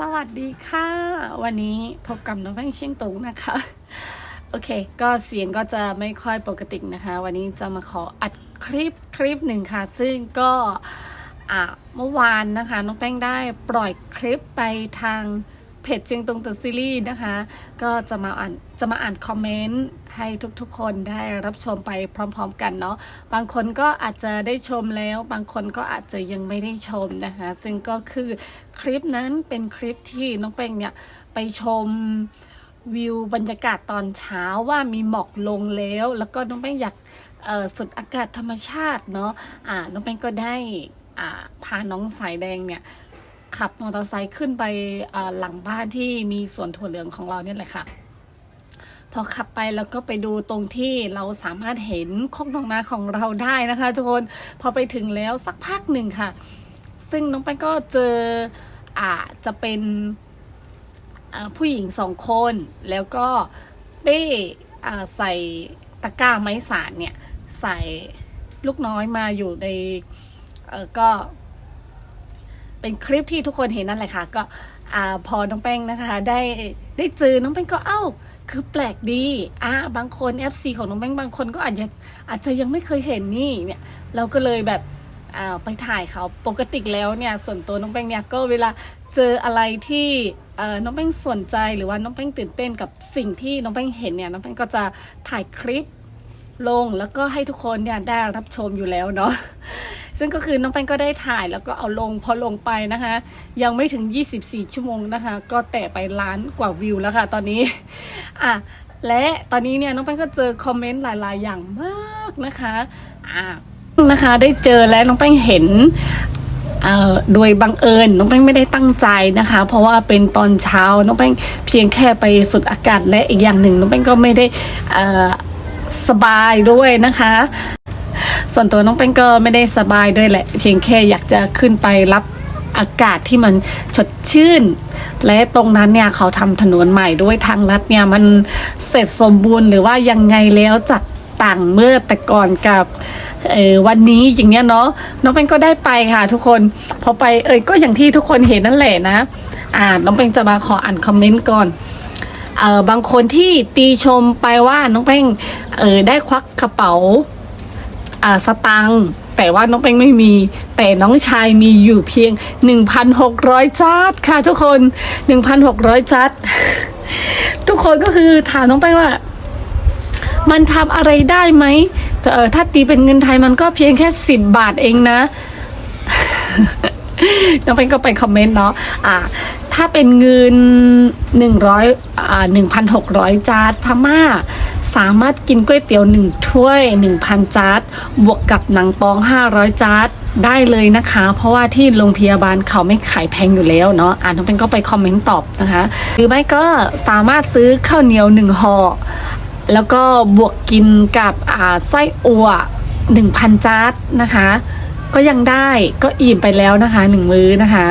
สวัสดีค่ะ วันนี้พบกับน้องแป้งเชียงตุงนะคะ โอเค ก็เสียงก็จะไม่ค่อยปกตินะคะ วันนี้จะมาขออัดคลิปคลิปหนึ่งค่ะ ซึ่งก็อ่าเมื่อวานนะคะ น้องแป้งได้ปล่อยคลิปไปทาง เพจเชียงตุงตัวซีรีส์นะคะ ก็จะมาอ่านจะมาอ่านคอมเมนต์ให้ทุกๆ คนได้รับชมไปพร้อม ๆ กันเนาะบางคนก็อาจจะได้ชมแล้ว บางคนก็อาจจะยังไม่ได้ชมนะคะ ซึ่งก็คือคลิปนั้นเป็นคลิปที่น้องเป้งเนี่ยไปชมวิวบรรยากาศตอนเช้าว่ามีหมอกลงแล้ว แล้วก็น้องเป้งอยากสุดอากาศธรรมชาติเนาะอ่าน้องเป้งก็ได้พาน้องสายแดงเนี่ย ขับมอเตอร์ไซค์ขึ้นไปหลังบ้านที่มีสวนถั่วเหลืองของเราเนี่ยแหละค่ะ พอขับไปแล้วก็ไปดูตรงที่เราสามารถเห็นโคกนองนาของเราได้นะคะ ทุกคนพอไปถึงแล้วสักพักหนึ่งค่ะ ซึ่งน้องแป้งก็เจออ่าจะเป็นผู้หญิงสองคน แล้วก็เป้ใส่ตะกร้าไม้สารเนี่ย ใส่ลูกน้อยมาอยู่ในก็ เป็นคลิปที่ทุกคนเห็นนั่นแหละค่ะก็อ่าพอน้องแป้งนะคะ ได้ได้เจอน้องแป้งก็เอ้า คือแปลกดีอ่าบางคน FC ของน้องแป้งบางคนก็อาจจะอาจจะยังไม่เคยเห็นนี่เนี่ยเราก็เลยแบบอ่าไปถ่ายเขาปกติแล้วเนี่ยส่วนตัวน้องแป้งเนี่ยก็เวลาเจออะไรที่น้องแป้งสนใจหรือว่าน้องแป้งตื่นเต้นกับสิ่งที่น้องแป้งเห็นเนี่ยน้องแป้งก็จะถ่ายคลิปลงแล้วก็ให้ทุกคนเนี่ยได้รับชมอยู่แล้วเนาะ ซึ่งก็คือน้องแป้งก็ได้ถ่ายแล้วก็เอาลงพอลงไปนะคะ ยังไม่ถึง 24 ชั่วโมงนะคะ ก็แตะไปล้านกว่าวิวแล้วค่ะ ตอนนี้อะและตอนนี้เนี่ยน้องแป้งก็เจอคอมเมนต์หลาย ๆ อย่างมากนะคะอะนะคะได้เจอและน้องแป้งเห็นเอ่อโดยบังเอิญน้องแป้งไม่ได้ตั้งใจนะคะ เพราะว่าเป็นตอนเช้าน้องแป้งเพียงแค่ไปสุดอากาศและอีกอย่างหนึ่งน้องแป้งก็ไม่ได้เออสบายด้วยนะคะ ส่วนตัวน้องแป้งก็ไม่ได้สบายด้วยแหละ เพียงแค่อยากจะขึ้นไปรับอากาศที่มันสดชื่น และตรงนั้นเนี่ยเขาทำถนนใหม่ด้วยทางลัดเนี่ยมันเสร็จสมบูรณ์หรือว่ายังไงแล้วจากต่างเมื่อแต่ก่อนกับวันนี้อย่างเงี้ยเนาะน้องแป้งก็ได้ไปค่ะทุกคนพอไปเอยก็อย่างที่ทุกคนเห็นนั่นแหละนะ อ่าน้องแป้งจะมาขออ่านคอมเมนต์ก่อนเออบางคนที่ตีชมไปว่าน้องแป้งเออได้ควักกระเป๋า สตังค์แต่ว่าน้องเป้งไม่มี แต่น้องชายมีอยู่เพียง 1,600จัดค่ะทุกคน 1,600จัด ทุกคนก็คือถามน้องเป้งว่า มันทำอะไรได้ไหมเออถ้าตีเป็นเงินไทยมันก็เพียงแค่ 10 บาทเองนะ น้องเป็นก็ไปคอมเมนต์เนาะอ่าถ้าเป็นเงินหนึ่งร้อยอ่าหนึ่งพันหกร้อยจาร์ดพม่า สามารถกินก๋วยเตี๋ยวหนึ่งถ้วยหนึ่งพันจาร์ดบวกกับหนังปองห้าร้อยจาร์ดได้เลยนะคะ เพราะว่าที่โรงพยาบาลเขาไม่ขายแพงอยู่แล้วเนาะอ่าน้องเป็นก็ไปคอมเมนต์ตอบนะคะ หรือไม่ก็สามารถซื้อข้าวเหนียวหนึ่งห่อแล้วก็บวกกินกับอ่าไส้อั่วหนึ่งพันจาร์ดนะคะ ก็ยังได้ก็อิ่มไปแล้วนะคะหนึ่งมื้อนะคะ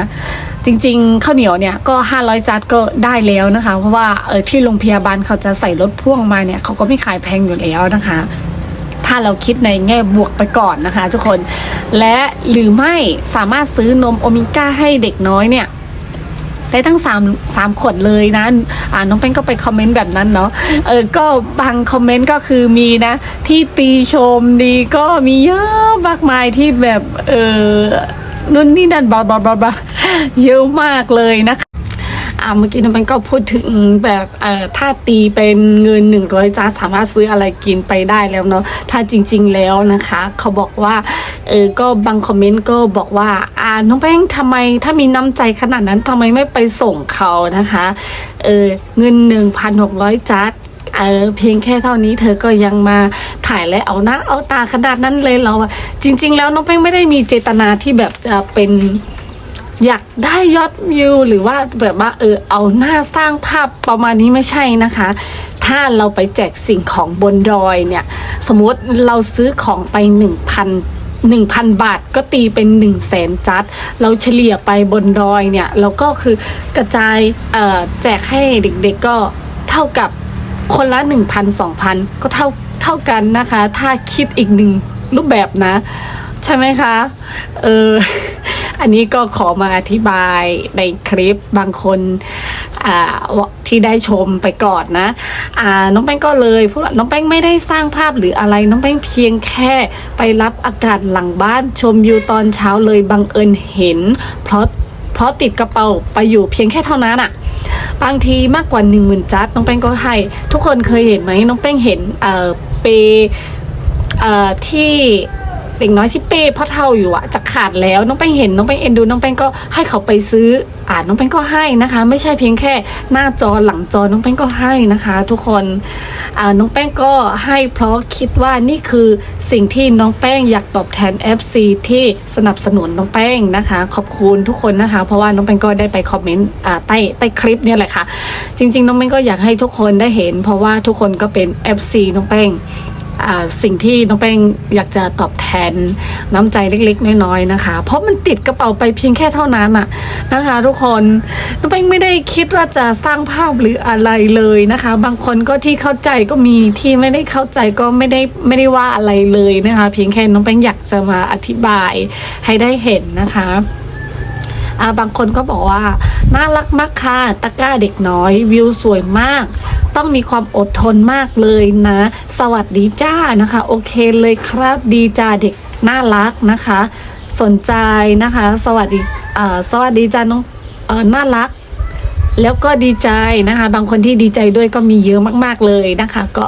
จริงๆข้าวเหนียวเนี่ยก็ 500 จัดก็ได้แล้วนะคะ เพราะว่าเออที่โรงพยาบาลเขาจะใส่รถพ่วงมาเนี่ยเขาก็ไม่ขายแพงอยู่แล้วนะคะ ถ้าเราคิดในแง่บวกไปก่อนนะคะ ทุกคนและหรือไม่สามารถซื้อนมโอเมก้าให้เด็กน้อยเนี่ยได้ทั้งสามสามขวดเลยนะอ่าน้องแป้งก็ไปคอมเมนต์แบบนั้นเนาะเออก็บางคอมเมนต์ก็คือมีนะ ที่ตีชมดีก็มีเยอะมากมายที่แบบเออนู่นนี่นั่นบลาบลาบลาบลา เยอะมากเลยนะคะอ่าเมื่อกี้น้องแป้งก็พูดถึงแบบเอ่อถ้าตีเป็นเงินหนึ่งร้อยจ้าสามารถซื้ออะไรกินไปได้แล้วเนาะถ้าจริง ๆแล้วนะคะ เขาบอกว่าเออก็บางคอมเมนต์ก็บอกว่าอ่าน้องแป้งทำไมถ้ามีน้ำใจขนาดนั้นทำไมไม่ไปส่งเขานะคะเออเงินหนึ่งพันหกร้อยจัดเออเพียงแค่เท่านี้เธอก็ยังมาถ่ายและเอาหน้าเอาตาขนาดนั้นเลยเราอะจริง ๆ แล้วน้องแป้งไม่ได้มีเจตนาที่แบบจะเป็น อยากได้ยอดวิวหรือว่าแบบว่าเออเอาหน้าสร้างภาพประมาณนี้ไม่ใช่นะคะ ถ้าเราไปแจกสิ่งของบนดอยเนี่ย สมมติเราซื้อของไปหนึ่งพันหนึ่งพันบาทก็ตีเป็นหนึ่งแสนจัด เราเฉลี่ยไปบนดอยเนี่ย เราก็คือกระจายแจกให้เด็กๆก็เท่ากับคนละหนึ่งพันสองพันก็เท่าเท่ากันนะคะ ถ้าคิดอีกหนึ่งรูปแบบนะ ใช่ไหมคะ เออ อันนี้ก็ขอมาอธิบายในคลิปบางคนอ่าที่ได้ชมไปก่อนนะอ่าน้องแป้งก็เลยพูดว่าน้องแป้งไม่ได้สร้างภาพหรืออะไร น้องแป้งเพียงแค่ไปรับอากาศหลังบ้านชมวิวตอนเช้าเลยบังเอิญเห็น เพราะเพราะติดกระเป๋าไปอยู่เพียงแค่เท่านั้นอะบางทีมากกว่าหนึ่งหมื่นจัดน้องแป้งก็ให้ ทุกคนเคยเห็นไหมน้องแป้งเห็นเอ่อเปเอ่อที่ เด็กน้อยที่เป้พ่อเท่าอยู่อะจะขาดแล้วน้องแป้งเห็นน้องแป้งเอ็นดูน้องแป้งก็ให้เขาไปซื้ออ่าน้องแป้งก็ให้นะคะ ไม่ใช่เพียงแค่หน้าจอหลังจอน้องแป้งก็ให้นะคะ ทุกคนอ่าน้องแป้งก็ให้เพราะคิดว่านี่คือสิ่งที่น้องแป้งอยากตอบแทน FC ที่สนับสนุนน้องแป้งนะคะ ขอบคุณทุกคนนะคะ เพราะว่าน้องแป้งก็ได้ไปคอมเมนต์อ่าใต้ใต้คลิปเนี่ยแหละค่ะ จริง ๆ น้องแป้งก็อยากให้ทุกคนได้เห็น เพราะว่าทุกคนก็เป็น FC น้องแป้ง สิ่งที่น้องแป้งอยากจะตอบแทนน้ำใจเล็กๆ น้อยๆนะคะ เพราะมันติดกระเป๋าไปเพียงแค่เท่านั้นอะนะคะ ทุกคนน้องแป้งไม่ได้คิดว่าจะสร้างภาพหรืออะไรเลยนะคะ บางคนก็ที่เข้าใจก็มีที่ไม่ได้เข้าใจก็ไม่ได้ไม่ได้ว่าอะไรเลยนะคะ เพียงแค่น้องแป้งอยากจะมาอธิบายให้ได้เห็นนะคะ บางคนก็บอกว่า น่ารักมากค่ะตะกร้าเด็กน้อย วิวสวยมาก ต้องมีความอดทนมากเลยนะ สวัสดีจ้านะคะ โอเคเลยครับดีจ้าเด็กน่ารักนะคะ สนใจนะคะ สวัสดีสวัสดีจ้าน้องน่ารักแล้วก็ดีใจนะคะ บางคนที่ดีใจด้วยก็มีเยอะมาก ๆเลยนะคะ ก็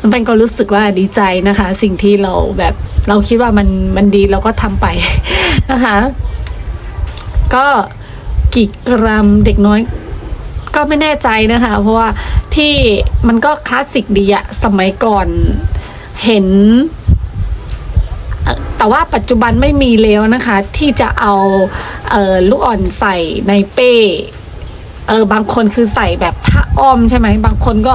น้องแป้งก็รู้สึกว่าดีใจนะคะ สิ่งที่เราแบบเราคิดว่ามันมันดีเราก็ทำไปนะคะ ก็กี่กรัมเด็กน้อย ก็ไม่แน่ใจนะคะ เพราะว่าที่มันก็คลาสสิกดีอะสมัยก่อนเห็น แต่ว่าปัจจุบันไม่มีแล้วนะคะ ที่จะเอาเออลูกอ่อนใส่ในเป้เออบางคนคือใส่แบบผ้าอ้อมใช่ไหมบางคนก็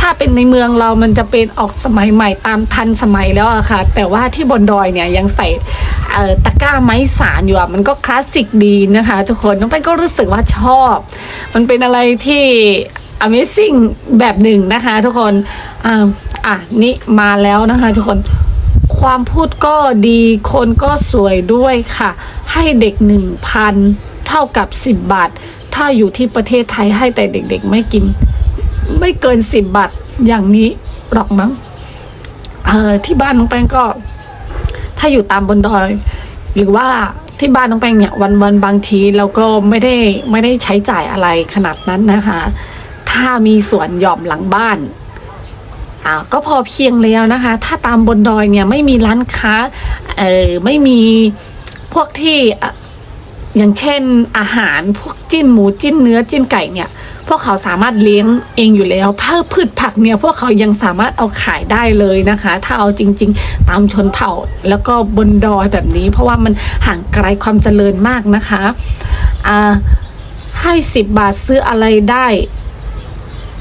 ถ้าเป็นในเมืองเรามันจะเป็นออกสมัยใหม่ตามทันสมัยแล้วอะค่ะ แต่ว่าที่บนดอยเนี่ยยังใส่ เอ่อตะกร้าไม้สารอยู่อะมันก็คลาสสิกดีนะคะ ทุกคนน้องแป้งก็รู้สึกว่าชอบ มันเป็นอะไรที่ Amazing แบบหนึ่งนะคะ ทุกคนอ่าอะนี่มาแล้วนะคะ ทุกคนความพูดก็ดีคนก็สวยด้วยค่ะ ให้เด็กหนึ่งพันเท่ากับสิบบาท ถ้าอยู่ที่ประเทศไทยให้แต่เด็กๆไม่กิน ไม่เกินสิบบาทอย่างนี้หรอกมั้งเออที่บ้านน้องแป้งก็ ถ้าอยู่ตามบนดอย หรือว่าที่บ้านน้องแป้งเนี่ยวันวันบางทีเราก็ไม่ได้ไม่ได้ใช้จ่ายอะไรขนาดนั้นนะคะ ถ้ามีสวนหย่อมหลังบ้านอ่าก็พอเพียงแล้วนะคะ ถ้าตามบนดอยเนี่ยไม่มีร้านค้าเออไม่มีพวกที่อย่างเช่นอาหารพวกจิ้นหมูจิ้นเนื้อจิ้นไก่เนี่ย พวกเขาสามารถเลี้ยงเองอยู่แล้วพืชพืชผักเนี่ยพวกเขายังสามารถเอาขายได้เลยนะคะ ถ้าเอาจริง ๆ ตามชนเผ่าแล้วก็บนดอยแบบนี้ เพราะว่ามันห่างไกลความเจริญมากนะคะอ่าให้สิบบาทซื้ออะไรได้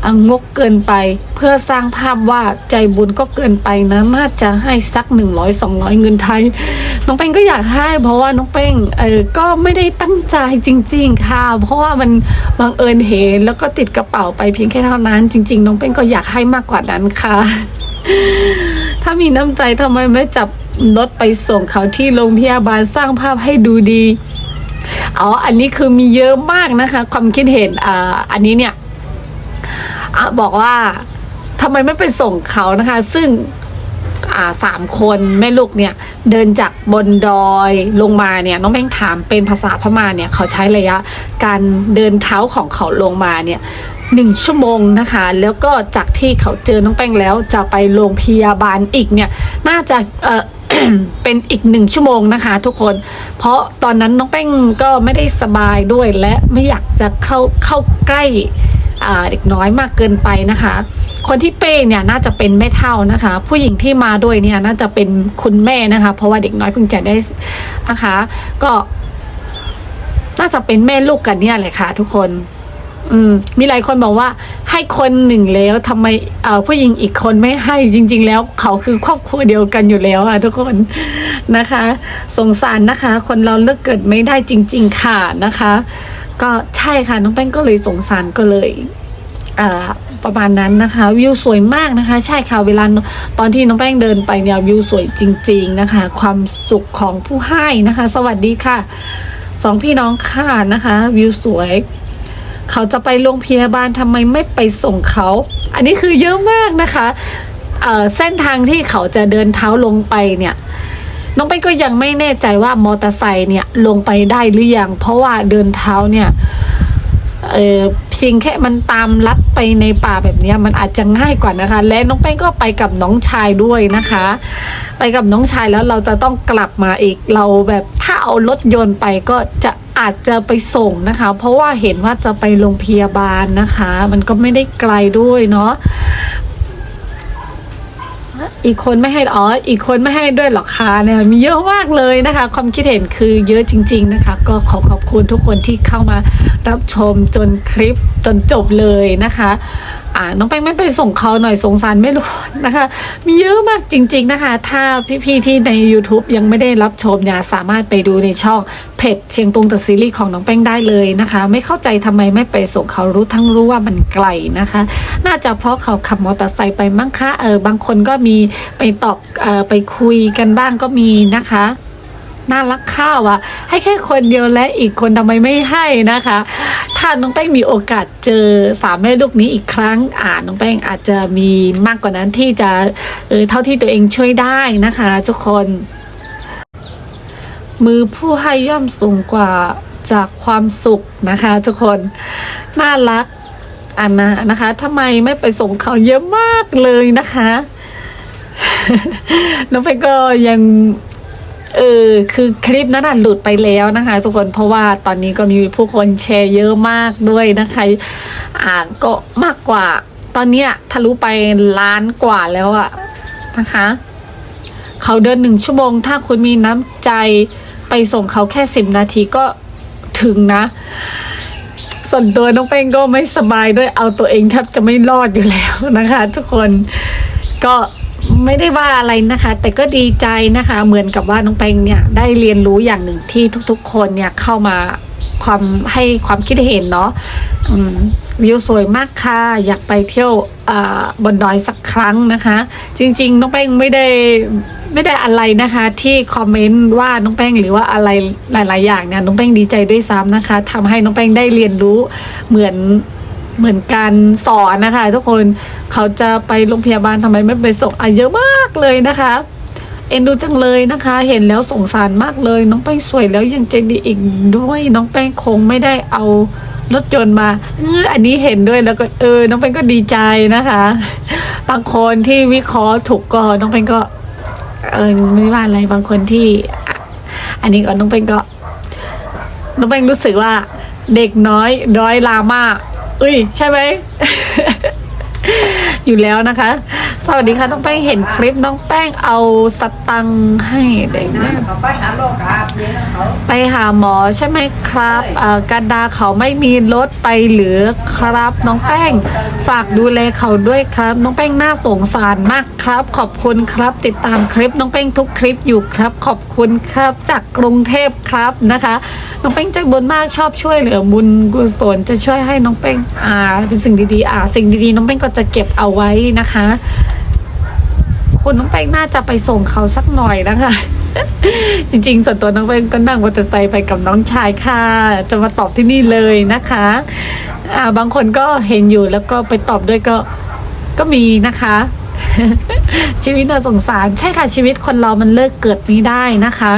อะงกเกินไป เพื่อสร้างภาพว่าใจบุญก็เกินไปนะน่าจะให้สักหนึ่งร้อยสองร้อยเงินไทย น้องเป้งก็อยากให้ เพราะว่าน้องเป้งเออก็ไม่ได้ตั้งใจจริง ๆ ค่ะ เพราะว่ามันบังเอิญเห็นแล้วก็ติดกระเป๋าไปเพียงแค่เท่านั้น จริง ๆ น้องเป้งก็อยากให้มากกว่านั้นค่ะ ถ้ามีน้ำใจทำไมไม่จับรถไปส่งเขาที่โรงพยาบาลสร้างภาพให้ดูดีอ๋ออันนี้คือมีเยอะมากนะคะ ความคิดเห็นอ่าอันนี้เนี่ย บอกว่าทำไมไม่ไปส่งเขานะคะ ซึ่งสามคนแม่ลูกเนี่ยเดินจากบนดอยลงมาเนี่ยน้องแป้งถามเป็นภาษาพม่าเนี่ยเขาใช้ระยะการเดินเท้าของเขาลงมาเนี่ยหนึ่งชั่วโมงนะคะ แล้วก็จากที่เขาเจอน้องแป้งแล้วจะไปโรงพยาบาลอีกเนี่ยน่าจะเออเป็นอีกหนึ่งชั่วโมงนะคะ ทุกคน เพราะตอนนั้นน้องแป้งก็ไม่ได้สบายด้วยและไม่อยากจะเข้าเข้าใกล้ เด็กน้อยมากเกินไปนะคะ คนที่เป้เนี่ยน่าจะเป็นแม่เท่านะคะ ผู้หญิงที่มาด้วยเนี่ยน่าจะเป็นคุณแม่นะคะ เพราะว่าเด็กน้อยเพิ่งจะได้นะคะ ก็น่าจะเป็นแม่ลูกกันเนี่ยแหละค่ะทุกคน อืม มีหลายคนบอกว่า ให้คนหนึ่งแล้วทำไมเอ่อผู้หญิงอีกคนไม่ให้จริง ๆ แล้ว เขาคือครอบครัวเดียวกันอยู่แล้วอะทุกคนนะคะ สงสารนะคะ คนเราเลือกเกิดไม่ได้จริง ๆ ค่ะนะคะ ก็ใช่ค่ะน้องแป้งก็เลยสงสารก็เลยอ่าประมาณนั้นนะคะ วิวสวยมากนะคะ ใช่ค่ะเวลาตอนที่น้องแป้งเดินไปเนี่ยวิวสวยจริง ๆนะคะ ความสุขของผู้ให้นะคะ สวัสดีค่ะสองพี่น้องค่ะนะคะ วิวสวย เขาจะไปโรงพยาบาลทำไมไม่ไปส่งเขา อันนี้คือเยอะมากนะคะเเส้นทางที่เขาจะเดินเท้าลงไปเนี่ย น้องไปงก็ยังไม่แน่ใจว่ามอเตอร์ไซค์เนี่ยลงไปได้หรือยังเพราะว่าเดินเท้าเนี่ยเออเพียงแค่มันตามลัดไปในป่าแบบนี้มันอาจจะง่ายกว่านะคะ และน้องแป้งก็ไปกับน้องชายด้วยนะคะ ไปกับน้องชายแล้วเราจะต้องกลับมาอีกเราแบบถ้าเอารถยนต์ไปก็จะอาจจะไปส่งนะคะ เพราะว่าเห็นว่าจะไปโรงพยาบาลนะคะ มันก็ไม่ได้ไกลด้วยเนาะ อีกคนไม่ให้อ๋ออีกคนไม่ให้ด้วยหรอกคะเนี่ยมีเยอะมากเลยนะคะ ความคิดเห็นคือเยอะจริง ๆนะคะ ก็ขอขอบคุณทุกคนที่เข้ามารับชมจนคลิปจนจบเลยนะคะอ่าน้องแป้งไม่ไปส่งเขาหน่อยสงสารไม่รู้นะคะ มีเยอะมากจริง ๆนะคะ ถ้าพี่ๆที่ใน YouTube ยังไม่ได้รับชมเนี่ยสามารถไปดูในช่องเพจเชียงตุงตัดซีรีส์ของน้องแป้งได้เลยนะคะ ไม่เข้าใจทำไมไม่ไปส่งเขารู้ทั้งรู้ว่ามันไกลนะคะ น่าจะเพราะเขาขับมอเตอร์ไซค์ไปมั้งคะเออบางคนก็มีไปตอบเออไปคุยกันบ้างก็มีนะคะ น่ารักข้าวอะให้แค่คนเดียวและอีกคนทำไมไม่ให้นะคะ ถ้าน้องแป้งมีโอกาสเจอสามแม่ลูกนี้อีกครั้งอ่าน้องแป้งอาจจะมีมากกว่านั้นที่จะเออเท่าที่ตัวเองช่วยได้นะคะทุกคน มือผู้ให้ย่อมสูงกว่าจากความสุขนะคะ ทุกคนน่ารักอันนะนะคะทำไมไม่ไปส่งเขาเยอะมากเลยนะคะ น้องไปงก็ยัง เออคือคลิปนั้นหลุดไปแล้วนะคะ ทุกคนเพราะว่าตอนนี้ก็มีผู้คนแชร์เยอะมากด้วยนะคะอ่าก็มากกว่า ตอนเนี้ยทะลุไปล้านกว่าแล้วอะนะคะ เขาเดินหนึ่งชั่วโมง ถ้าคุณมีน้ำใจไปส่งเขาแค่สิบนาทีก็ถึงนะ ส่วนตัวน้องเป้งก็ไม่สบายด้วยเอาตัวเองแทบจะไม่รอดอยู่แล้วนะคะ ทุกคนก็ ไม่ได้ว่าอะไรนะคะ แต่ก็ดีใจนะคะ เหมือนกับว่าน้องเป้งเนี่ยได้เรียนรู้อย่างหนึ่งที่ทุกๆ คนเนี่ยเข้ามาความให้ความคิดเห็นเนาะวิวสวยมากค่ะอยากไปเที่ยวอ่าบนดอยสักครั้งนะคะ จริงๆ น้องแป้งไม่ได้ไม่ได้อะไรนะคะ ที่คอมเมนต์ว่าน้องแป้งหรือว่าอะไรหลาย ๆ อย่างเนี่ยน้องแป้งดีใจด้วยซ้ำนะคะทำให้น้องแป้งได้เรียนรู้เหมือน เหมือนการสอนนะคะ ทุกคนเขาจะไปโรงพยาบาลทำไมไม่ไปส่งอะเยอะมากเลยนะคะ เอ็นดูจังเลยนะคะ เห็นแล้วสงสารมากเลย น้องแป้งสวยแล้วยังใจดีอีกด้วย น้องแป้งคงไม่ได้เอารถยนต์มาเอออันนี้เห็นด้วยแล้วก็เออ น้องแป้งก็ดีใจนะคะ บางคนที่วิเคราะห์ถูกก็น้องแป้งก็เออไม่ว่าอะไรบางคนที่อันนี้ก็น้องแป้งก็น้องแป้งรู้สึกว่าเด็กน้อยร้อยลามาก อุ้ย ใช่ไหม อยู่แล้วนะคะ สวัสดีค่ะน้องแป้งเห็นคลิปน้องแป้งเอาสตังค์ให้เด็กนะนะเขาไปหาโลกาเลี้ยงเขาไปหาหมอใช่ไหมครับใช่เอ่อกันดาเขาไม่มีรถไปหรือครับ น้องแป้งฝากดูแลเขาด้วยครับ น้องแป้งน่าสงสารมากครับ ขอบคุณครับ ติดตามคลิปน้องแป้งทุกคลิปอยู่ครับ ขอบคุณครับจากกรุงเทพครับนะคะน้องแป้งใจบุญมากชอบช่วยเหลือบุญกุศลจะช่วยให้น้องแป้งอ่าเป็นสิ่งดีๆอ่าสิ่งดีๆ น้องแป้งก็จะเก็บเอาไว้นะคะ คุณน้องแป้งน่าจะไปส่งเขาสักหน่อยนะคะ จริงๆ ส่วนตัวน้องแป้งก็นั่งมอเตอร์ไซค์ไปกับน้องชายค่ะ จะมาตอบที่นี่เลยนะคะอ่าบางคนก็เห็นอยู่แล้วก็ไปตอบด้วยก็ก็มีนะคะ ชีวิตน่าสงสาร ใช่ค่ะชีวิตคนเรามันเลิกเกิดไม่ได้นะคะ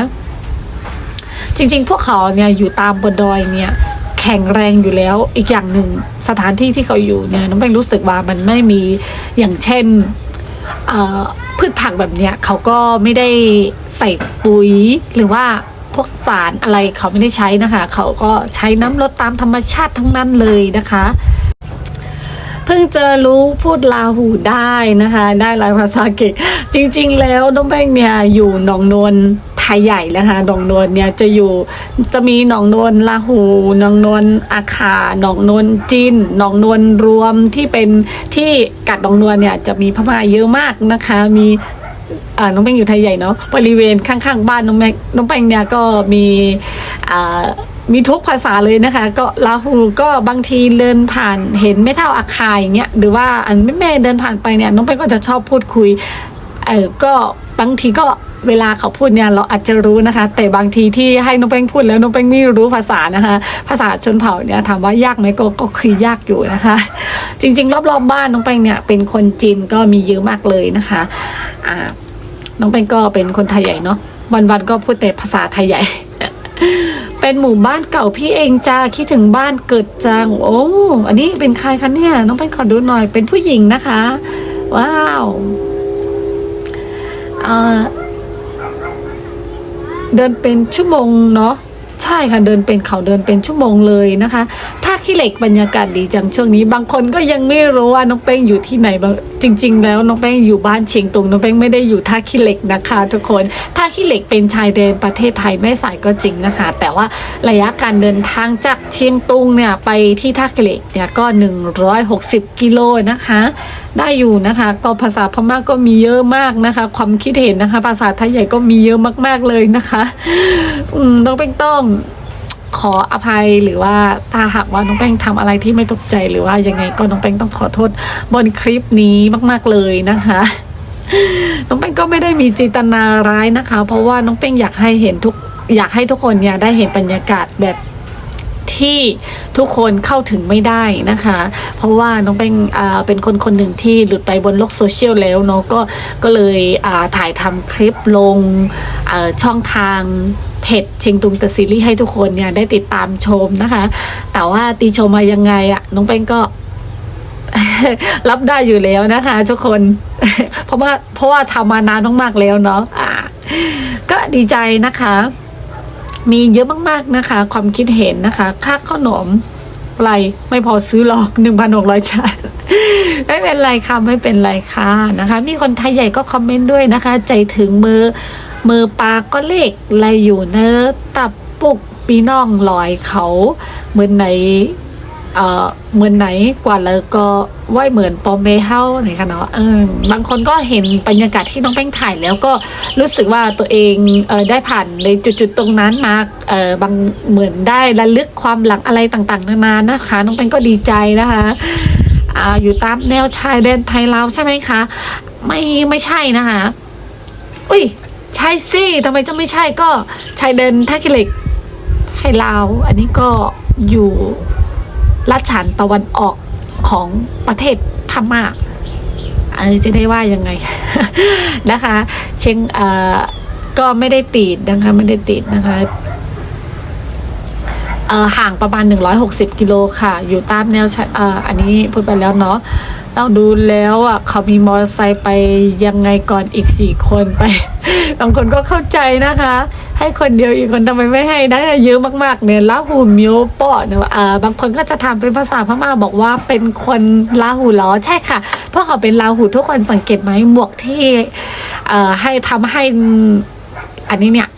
จริง ๆ พวกเขาเนี่ยอยู่ตามบนดอยเนี่ยแข็งแรงอยู่แล้วอีกอย่างหนึ่งสถานที่ที่เขาอยู่เนี่ยน้องแป้งรู้สึกว่ามันไม่มีอย่างเช่น พืชผักแบบเนี้ยเขาก็ไม่ได้ใส่ปุ๋ยหรือว่าพวกสารอะไรเขาไม่ได้ใช้นะคะ เขาก็ใช้น้ำลดตามธรรมชาติทั้งนั้นเลยนะคะ เพิ่งจะรู้พูดลาหูได้นะคะ ได้หลายภาษาเก่งจริง ๆ แล้วน้องแป้งเนี่ยอยู่หนองนวล ยใหญ่นะคะหนองนวลเนี่ยจะอยู่จะมีหนองนวลลาหูหนองนวลอาคาหนองนวลจีนหนองนวลรวมที่เป็นที่กัดหนองนวลเนี่ยจะมีพม่าเยอะมากนะคะ มีอ่าน้องแป้งอยู่ไทยใหญ่เนาะบริเวณข้างๆบ้านน้องแป้งน้องแป้งเนี่ยก็มีอ่ามีทุกภาษาเลยนะคะ ก็ลาหูก็บางทีเดินผ่านเห็นไม่เท่าอาคายอย่างเงี้ยหรือว่าอันแม่เดินผ่านไปเนี่ยน้องเป้ก็จะชอบพูดคุยเออก็บางทีก็ เวลาเขาพูดเนี่ยเราอาจจะรู้นะคะ แต่บางทีที่ให้น้องเป้งพูดแล้วน้องเป้งไม่รู้ภาษานะคะ ภาษาชนเผ่าเนี่ยถามว่ายากไหมก็ก็คือยากอยู่นะคะ จริง ๆ รอบๆบ้านน้องเป้งเนี่ยเป็นคนจีนก็มีเยอะมากเลยนะคะอ่าน้องเป็นก็เป็นคนไทยใหญ่เนาะวันๆก็พูดแต่ภาษาไทยใหญ่เป็นหมู่บ้านเก่าพี่เองจ้าคิดถึงบ้านเกิดจังโอ้อันนี้เป็นใครคะเนี่ยน้องเป็นขอดูหน่อยเป็นผู้หญิงนะคะ ว้าวอ่า เดินเป็นชั่วโมงเนาะใช่ค่ะเดินเป็นเขาเดินเป็นชั่วโมงเลยนะคะ ถ้าขี้เหล็กบรรยากาศดีจังช่วงนี้ บางคนก็ยังไม่รู้ว่าน้องเป้งอยู่ที่ไหนบางจริง ๆ แล้วน้องเป้งอยู่บ้านเชียงตุงน้องเป้งไม่ได้อยู่ท่าขี้เหล็กนะคะ ทุกคนท่าขี้เหล็กเป็นชายแดนประเทศไทยไม่สายก็จริงนะคะ แต่ว่าระยะการเดินทางจากเชียงตุงเนี่ยไปที่ท่าขี้เหล็กเนี่ยก็ 160 กิโลนะคะ ได้อยู่นะคะ ก็ภาษาพม่าก็มีเยอะมากนะคะ ความคิดเห็นนะคะ ภาษาไทยใหญ่ก็มีเยอะมากๆเลยนะคะ อืมน้องเป้งต้อง ขออภัยหรือว่าถ้าหากว่าน้องแป้งทำอะไรที่ไม่ตกใจหรือว่ายังไงก็น้องแป้งต้องขอโทษบนคลิปนี้มาก ๆเลยนะคะ น้องแป้งก็ไม่ได้มีจิตนาร้ายนะคะ เพราะว่าน้องแป้งอยากให้เห็นทุกอยากให้ทุกคนเนี่ยได้เห็นบรรยากาศแบบที่ทุกคนเข้าถึงไม่ได้นะคะ เพราะว่าน้องแป้งเป็นคนคนหนึ่งที่หลุดไปบนโลกโซเชียลแล้วเนาะก็ก็เลยถ่ายทำคลิปลงช่องทาง เพจเชิงตุงตะซีรีส์ให้ทุกคนเนี่ยได้ติดตามชมนะคะ แต่ว่าตีชมมายังไงอะน้องแป้งก็รับได้อยู่แล้วนะคะทุกคน เพราะว่าเพราะว่าทำมานานมากๆแล้วเนาะอ่าก็ดีใจนะคะ มีเยอะมากๆนะคะ ความคิดเห็นนะคะ ค่าขนมไรไม่พอซื้อหรอกหนึ่งพันหกร้อยชาทไม่เป็นไรค่ะ ไม่เป็นไรค่ะนะคะ มีคนไทยใหญ่ก็คอมเมนต์ด้วยนะคะ ใจถึงมือ มือปาก็เลขไรอยู่เนื้อตับปุกปีน้องลอยเขาเหมือนไหนเอ่อเหมือนไหนกว่าเลยก็ไหวเหมือนปอมเมเฮาไหนคะเนาะเออบางคนก็เห็นบรรยากาศที่น้องแป้งถ่ายแล้วก็รู้สึกว่าตัวเองเออได้ผ่านในจุดๆตรงนั้นมาเออบางเหมือนได้ระลึกความหลังอะไรต่างๆนานานะคะ น้องแป้งก็ดีใจนะคะอ่าอยู่ตามแนวชายแดนไทยลาวใช่ไหมคะ ไม่ไม่ใช่นะคะอุ้ย ใช่สิทำไมจะไม่ใช่ก็ชายแดนท่ากิเหล็กไทยลาว อันนี้ก็อยู่ลัดฉานตะวันออกของประเทศพม่าเออจะได้ว่ายังไง นะคะ เชียงเอ่อก็ไม่ได้ติดนะคะไม่ได้ติดนะคะเอ่อห่างประมาณ 160 กิโลค่ะ อยู่ตามแนวชายเอ่ออันนี้พูดไปแล้วเนาะ เราดูแล้วอะเขามีมอเตอร์ไซค์ไปยังไงก่อนอีกสี่คนไปบางคนก็เข้าใจนะคะ ให้คนเดียวอีกคนทำไมไม่ให้นะเยอะมากๆเนี่ยลาหูมิวปอเนี่ยอ่าบางคนก็จะทำเป็นภาษาพม่าบอกว่าเป็นคนลาหูเหรอใช่ค่ะ เพราะเขาเป็นลาหูทุกคนสังเกตไหมหมวกที่เอ่อให้ทำให้อันนี้เนี่ย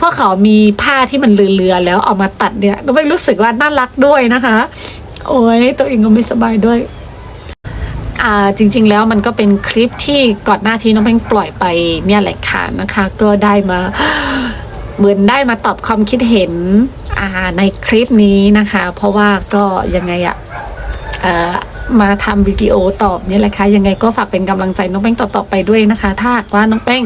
พวกเขามีผ้าที่มันเลือๆแล้วเอามาตัดเนี่ยเราไม่รู้สึกว่าน่ารักด้วยนะคะ โอ้ยตัวเองก็ไม่สบายด้วย อ่าจริง ๆ แล้วมันก็เป็นคลิปที่ก่อนหน้าที่น้องเพ่งปล่อยไปเนี่ยแหละค่ะนะคะ ก็ได้มาเหมือนได้มาตอบความคิดเห็นในคลิปนี้นะคะ เพราะว่าก็ยังไงอะอ่อ มาทำวิดีโอตอบเนี่ยแหละค่ะยังไงก็ฝากเป็นกำลังใจน้องแป้งต่อๆไปด้วยนะคะ ถ้าหากว่าน้องแป้ง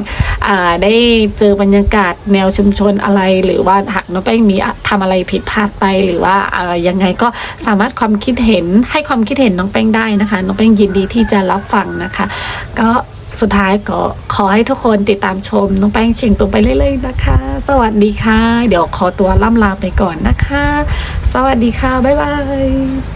ได้เจอบรรยากาศแนวชุมชนอะไร หรือว่าหากน้องแป้งมีทำอะไรผิดพลาดไปหรือว่าอะไรยังไงก็สามารถความคิดเห็นให้ความคิดเห็นน้องแป้งได้นะคะ น้องแป้งยินดีที่จะรับฟังนะคะ ก็สุดท้ายก็ขอให้ทุกคนติดตามชมน้องแป้งเชิงตรงไปเรื่อยๆนะคะ สวัสดีค่ะ เดี๋ยวขอตัวล่ำลาไปก่อนนะคะ สวัสดีค่ะ บ๊ายบาย